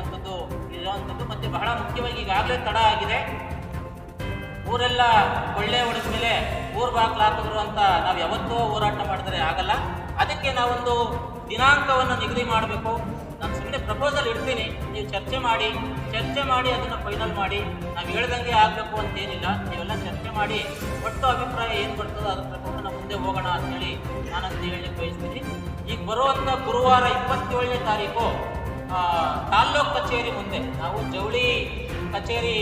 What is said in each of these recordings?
ಇರುವಂಥದ್ದು ಇರುವಂಥದ್ದು ಮತ್ತೆ ಬಹಳ ಮುಖ್ಯವಾಗಿ ಈಗಾಗಲೇ ತಡ ಆಗಿದೆ. ಊರೆಲ್ಲ ಕೊಳ್ಳೆ ಹೊಡೆದ ಮೇಲೆ ಊರ್ ಬಾಕ್ಲು ಹಾಕಿದ್ರು ಅಂತ ನಾವು ಯಾವತ್ತೂ ಹೋರಾಟ ಮಾಡಿದ್ರೆ ಆಗಲ್ಲ. ಅದಕ್ಕೆ ನಾವೊಂದು ದಿನಾಂಕವನ್ನು ನಿಗದಿ ಮಾಡಬೇಕು. ನಾನು ಸುಮ್ಮನೆ ಪ್ರಪೋಸಲ್ ಇಡ್ತೀನಿ. ನೀವು ಚರ್ಚೆ ಮಾಡಿ ಚರ್ಚೆ ಮಾಡಿ ಅದನ್ನು ಫೈನಲ್ ಮಾಡಿ. ನಾವು ಹೇಳ್ದಂಗೆ ಆಗಬೇಕು ಅಂತೇನಿಲ್ಲ. ನೀವೆಲ್ಲ ಚರ್ಚೆ ಮಾಡಿ, ಒಟ್ಟು ಅಭಿಪ್ರಾಯ ಏನು ಬರ್ತದೋ ಅದ್ರ ಪ್ರಕಾರ ನಾವು ಮುಂದೆ ಹೋಗೋಣ ಅಂತೇಳಿ ನಾನಂತ ಹೇಳಲಿಕ್ಕೆ ಬಯಸ್ತೀನಿ. ಈಗ ಬರುವಂಥ ಗುರುವಾರ ಇಪ್ಪತ್ತೇಳನೇ ತಾರೀಕು ತಾಲ್ಲೂಕು ಕಚೇರಿ ಮುಂದೆ. ನಾವು ಜವಳಿ ಕಚೇರಿ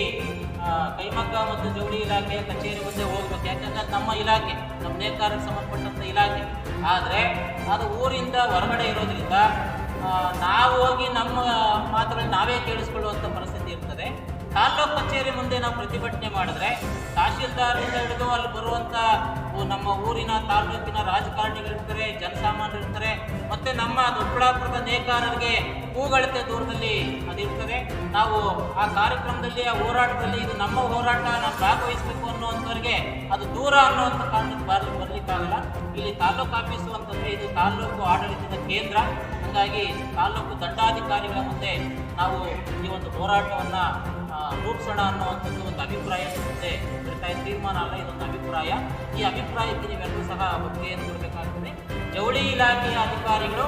ಕೈಮಗ್ಗ ಮತ್ತು ಜವಳಿ ಇಲಾಖೆಯ ಕಚೇರಿ ಮುಂದೆ ಹೋಗ್ಬೇಕು. ಯಾಕಂದ್ರೆ ನಮ್ಮ ಇಲಾಖೆ, ನಮ್ಮ ನೇಕಾರಕ್ಕೆ ಸಂಬಂಧಪಟ್ಟಂಥ ಇಲಾಖೆ. ಆದರೆ ಅದು ಊರಿಂದ ಹೊರಗಡೆ ಇರೋದ್ರಿಂದ ನಾವು ಹೋಗಿ ನಮ್ಮ ಮಾತುಗಳನ್ನ ನಾವೇ ಕೇಳಿಸ್ಕೊಳ್ಳುವಂಥ ಪರಿಸ್ಥಿತಿ ಇರ್ತದೆ. ತಾಲ್ಲೂಕು ಕಚೇರಿ ಮುಂದೆ ನಾವು ಪ್ರತಿಭಟನೆ ಮಾಡಿದ್ರೆ ತಹಶೀಲ್ದಾರ್ನಿಂದ ಹಿಡಿದು ಅಲ್ಲಿ ಬರುವಂಥ ನಮ್ಮ ಊರಿನ ತಾಲ್ಲೂಕಿನ ರಾಜಕಾರಣಿಗಳಿರ್ತಾರೆ ಜನಸಾಮಾನ್ಯರು ಇರ್ತಾರೆ, ಮತ್ತೆ ನಮ್ಮ ದೊಡ್ಡಬಳ್ಳಾಪುರದ ನೇಕಾರರಿಗೆ ಹೂಗಳತೆ ದೂರದಲ್ಲಿ ಅದಿರ್ತದೆ ನಾವು ಆ ಕಾರ್ಯಕ್ರಮದಲ್ಲಿ, ಆ ಹೋರಾಟದಲ್ಲಿ ಇದು ನಮ್ಮ ಹೋರಾಟ, ನಾವು ಭಾಗವಹಿಸಬೇಕು ಅನ್ನುವಂಥವ್ರಿಗೆ ಅದು ದೂರ ಅನ್ನುವಂಥ ಕಾರಣಕ್ಕೆ ಬರಲಿ, ಬರ್ಲಿಕ್ಕಾಗಲ್ಲ. ಇಲ್ಲಿ ತಾಲೂಕು ಆಫೀಸು ಅಂತಂದ್ರೆ ಇದು ತಾಲ್ಲೂಕು ಆಡಳಿತದ ಕೇಂದ್ರ. ಹಾಗಾಗಿ ತಾಲೂಕು ದಂಡಾಧಿಕಾರಿಗಳ ಮುಂದೆ ನಾವು ಈ ಒಂದು ಹೋರಾಟವನ್ನು ರೂಪಿಸೋಣ ಅನ್ನುವಂಥದ್ದು ಒಂದು ಅಭಿಪ್ರಾಯ ಸಿಗುತ್ತೆ ಇದರ ಇದೆ. ತೀರ್ಮಾನ ಅಲ್ಲ, ಇದೊಂದು ಅಭಿಪ್ರಾಯ ಈ ಅಭಿಪ್ರಾಯಕ್ಕೆ ನೀವೆಲ್ಲರೂ ಸಹ ಒಪ್ಪಿಗೆಯನ್ನು ಕೊಡಬೇಕಾಗ್ತದೆ ಜವಳಿ ಇಲಾಖೆಯ ಅಧಿಕಾರಿಗಳು,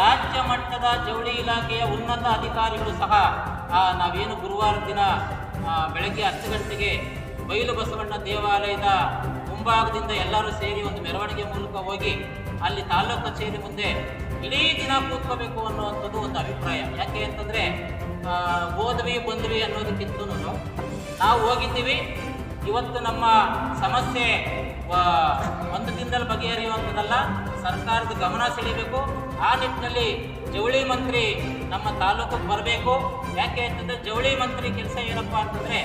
ರಾಜ್ಯ ಮಟ್ಟದ ಜವಳಿ ಇಲಾಖೆಯ ಉನ್ನತ ಅಧಿಕಾರಿಗಳು ಸಹ ನಾವೇನು ಗುರುವಾರ ದಿನ ಬೆಳಗ್ಗೆ ಹತ್ತು ಗಂಟೆಗೆ ಬಯಲು ಬಸವಣ್ಣ ದೇವಾಲಯದ ಮುಂಭಾಗದಿಂದ ಎಲ್ಲರೂ ಸೇರಿ ಒಂದು ಮೆರವಣಿಗೆ ಮೂಲಕ ಹೋಗಿ, ಅಲ್ಲಿ ತಾಲೂಕು ಕಚೇರಿ ಮುಂದೆ ಇಡೀ ದಿನ ಕೂತ್ಕೋಬೇಕು ಅನ್ನುವಂಥದ್ದು ಒಂದು ಅಭಿಪ್ರಾಯ. ಯಾಕೆ ಅಂತಂದರೆ ಹೋದ್ವಿ, ಬಂದ್ವಿ ಅನ್ನೋದಕ್ಕಿಂತ ನಾವು ಹೋಗಿದ್ದೀವಿ. ಇವತ್ತು ನಮ್ಮ ಸಮಸ್ಯೆ ಒಂದು ದಿನದಲ್ಲಿ ಬಗೆಹರಿಯುವಂಥದ್ದಲ್ಲ, ಸರ್ಕಾರದ ಗಮನ ಸೆಳೀಬೇಕು ಆ ನಿಟ್ಟಿನಲ್ಲಿ ಜವಳಿ ಮಂತ್ರಿ ನಮ್ಮ ತಾಲೂಕಿಗೆ ಬರಬೇಕು. ಯಾಕೆ ಅಂತಂದರೆ ಜವಳಿ ಮಂತ್ರಿ ಕೆಲಸ ಏನಪ್ಪ ಅಂತಂದರೆ,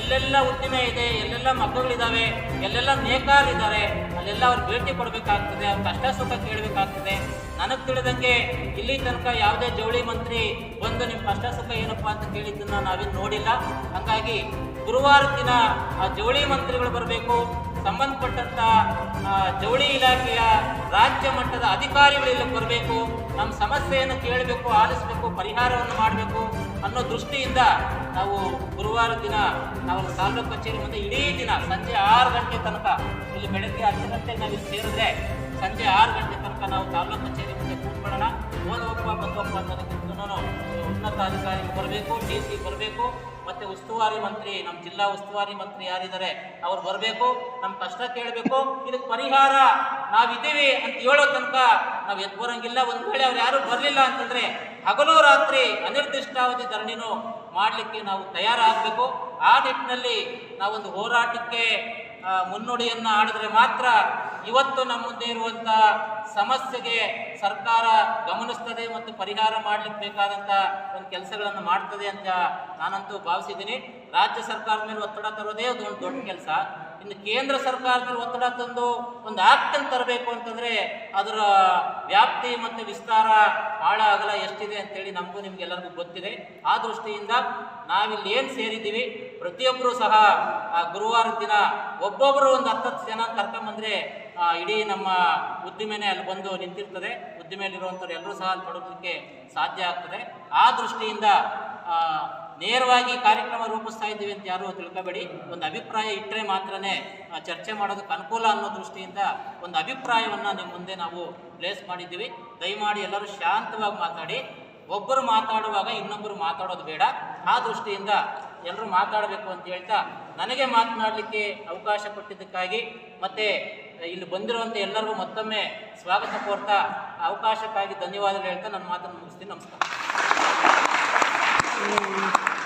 ಎಲ್ಲೆಲ್ಲ ಉದ್ದಿಮೆ ಇದೆ, ಎಲ್ಲೆಲ್ಲ ಮಕ್ಕಳಿದ್ದಾವೆ ಎಲ್ಲೆಲ್ಲ ನೇಕಾರಿದ್ದಾರೆ ಅಲ್ಲೆಲ್ಲ ಅವ್ರು ಭೇಟಿ ಕೊಡಬೇಕಾಗ್ತದೆ, ಅವ್ರ ಕಷ್ಟ ಸುಖ ಕೇಳಬೇಕಾಗ್ತದೆ. ನನಗೆ ತಿಳಿದಂಗೆ ಇಲ್ಲಿ ತನಕ ಯಾವುದೇ ಜವಳಿ ಮಂತ್ರಿ ಬಂದು ನಿಮ್ಮ ಕಷ್ಟ ಸುಖ ಏನಪ್ಪ ಅಂತ ಕೇಳಿದ್ದನ್ನು ನಾವೇನು ನೋಡಿಲ್ಲ. ಹಾಗಾಗಿ ಗುರುವಾರ ದಿನ ಆ ಜವಳಿ ಮಂತ್ರಿಗಳು ಬರಬೇಕು. ಸಂಬಂಧಪಟ್ಟಂತ ಆ, ಜವಳಿ ಇಲಾಖೆಯ ರಾಜ್ಯ ಮಟ್ಟದ ಅಧಿಕಾರಿಗಳೆಲ್ಲ ಬರಬೇಕು ನಮ್ಮ ಸಮಸ್ಯೆಯನ್ನು ಕೇಳಬೇಕು ಆಲಿಸಬೇಕು ಪರಿಹಾರವನ್ನು ಮಾಡಬೇಕು ಅನ್ನೋ ದೃಷ್ಟಿಯಿಂದ ನಾವು ಗುರುವಾರ ದಿನ ನಾವು ತಾಲೂಕು ಕಚೇರಿ ಮುಂದೆ ಇಡೀ ದಿನ ಸಂಜೆ ಆರು ಗಂಟೆ ತನಕ ಇಲ್ಲಿ ಬೆಳಗ್ಗೆ ಹತ್ತು ಗಂಟೆಗೆ ನಾವು ಇಲ್ಲಿ ಸೇರಿದ್ರೆ ಸಂಜೆ ಆರು ಗಂಟೆ ತನಕ ನಾವು ತಾಲೂಕು ಕಚೇರಿ ಮುಂದೆ ಕೂತ್ಕೊಳ್ಳೋಣ. ಅನ್ನೋದಕ್ಕಿಂತ ಉನ್ನತ ಅಧಿಕಾರಿಗಳು ಬರಬೇಕು, ಡಿ ಸಿ ಬರಬೇಕು, ಮತ್ತು ಉಸ್ತುವಾರಿ ಮಂತ್ರಿ, ನಮ್ಮ ಜಿಲ್ಲಾ ಉಸ್ತುವಾರಿ ಮಂತ್ರಿ ಯಾರಿದ್ದಾರೆ, ಅವ್ರು ಬರಬೇಕು ನಮ್ಮ ಕಷ್ಟ ಕೇಳಬೇಕು, ಇದಕ್ಕೆ ಪರಿಹಾರ ನಾವಿದ್ದೀವಿ ಅಂತ ಹೇಳೋ ತನಕ ನಾವು ಎದ್ದು ಬರೋಂಗಿಲ್ಲ. ಒಂದು ವೇಳೆ ಅವ್ರು ಯಾರು ಬರಲಿಲ್ಲ ಅಂತಂದರೆ ಹಗಲು ರಾತ್ರಿ ಅನಿರ್ದಿಷ್ಟಾವಧಿ ಧರಣಿನೂ ಮಾಡಲಿಕ್ಕೆ ನಾವು ತಯಾರಾಗಬೇಕು. ಆ ನಿಟ್ಟಿನಲ್ಲಿ ನಾವೊಂದು ಹೋರಾಟಕ್ಕೆ ಮುನ್ನುಡಿಯನ್ನ ಆಡಿದ್ರೆ ಮಾತ್ರ ಇವತ್ತು ನಮ್ಮ ಮುಂದೆ ಇರುವಂತ ಸಮಸ್ಯೆಗೆ ಸರ್ಕಾರ ಗಮನಿಸ್ತದೆ ಮತ್ತು ಪರಿಹಾರ ಮಾಡ್ಲಿಕ್ಕೆ ಬೇಕಾದಂತ ಒಂದು ಕೆಲಸಗಳನ್ನು ಮಾಡ್ತದೆ ಅಂತ ನಾನಂತೂ ಭಾವಿಸಿದ್ದೀನಿ. ರಾಜ್ಯ ಸರ್ಕಾರದ ಮೇಲೆ ಒತ್ತಡ ತರೋದೇ ಒಂದು ದೊಡ್ಡ ಕೆಲಸ. ಇನ್ನು ಕೇಂದ್ರ ಸರ್ಕಾರದಲ್ಲಿ ಒತ್ತಡ ತಂದು ಒಂದು ಆಕ್ಟ್ ಅನ್ನು ತರಬೇಕು ಅಂತಂದ್ರೆ ಅದರ ವ್ಯಾಪ್ತಿ ಮತ್ತು ವಿಸ್ತಾರ ಆಳ ಅಗಲ ಎಷ್ಟಿದೆ ಅಂತೇಳಿ ನಮಗೂ ನಿಮ್ಗೆಲ್ಲರಿಗೂ ಗೊತ್ತಿದೆ. ಆ ದೃಷ್ಟಿಯಿಂದ ನಾವಿಲ್ಲಿ ಏನು ಸೇರಿದ್ದೀವಿ? ಪ್ರತಿಯೊಬ್ಬರೂ ಸಹ, ಆ ಗುರುವಾರದ ದಿನ ಒಬ್ಬೊಬ್ಬರು ಒಂದು ಹತ್ತತ್ತು ಜನ ಕರ್ಕೊಂಬಂದರೆ ಇಡೀ ನಮ್ಮ ಉದ್ದಿಮೆನೆ ಅಲ್ಲಿ ಬಂದು ನಿಂತಿರ್ತದೆ. ಉದ್ದಿಮೆಯಲ್ಲಿರುವಂಥವ್ರು ಎಲ್ಲರೂ ಸಹ ಅಲ್ಲಿ ತೊಡಗಲಿಕ್ಕೆ ಸಾಧ್ಯ ಆಗ್ತದೆ. ಆ ದೃಷ್ಟಿಯಿಂದ ನೇರವಾಗಿ ಕಾರ್ಯಕ್ರಮ ರೂಪಿಸ್ತಾ ಇದ್ದೀವಿ ಅಂತ ಯಾರು ತಿಳ್ಕೊಬೇಡಿ. ಒಂದು ಅಭಿಪ್ರಾಯ ಇಟ್ಟರೆ ಮಾತ್ರನೇ ಚರ್ಚೆ ಮಾಡೋದಕ್ಕೆ ಅನುಕೂಲ ಅನ್ನೋ ದೃಷ್ಟಿಯಿಂದ ಒಂದು ಅಭಿಪ್ರಾಯವನ್ನು ನಿಮ್ಮ ಮುಂದೆ ನಾವು ಪ್ಲೇಸ್ ಮಾಡಿದ್ದೀವಿ. ದಯಮಾಡಿ ಎಲ್ಲರೂ ಶಾಂತವಾಗಿ ಮಾತಾಡಿ. ಒಬ್ಬರು ಮಾತಾಡುವಾಗ ಇನ್ನೊಬ್ಬರು ಮಾತಾಡೋದು ಬೇಡ. ಆ ದೃಷ್ಟಿಯಿಂದ ಎಲ್ಲರೂ ಮಾತಾಡಬೇಕು ಅಂತ ಹೇಳ್ತಾ ನನಗೆ ಮಾತನಾಡಲಿಕ್ಕೆ ಅವಕಾಶ ಕೊಟ್ಟಿದ್ದಕ್ಕಾಗಿ ಮತ್ತೆ ಇಲ್ಲಿ ಬಂದಿರುವಂಥ ಎಲ್ಲರಿಗೂ ಮತ್ತೊಮ್ಮೆ ಸ್ವಾಗತ ಕೋರ್ತಾ ಅವಕಾಶಕ್ಕಾಗಿ ಧನ್ಯವಾದಗಳು ಹೇಳ್ತಾ ನನ್ನ ಮಾತನ್ನು ಮುಗಿಸ್ತೀನಿ. ನಮಸ್ಕಾರ. Amen.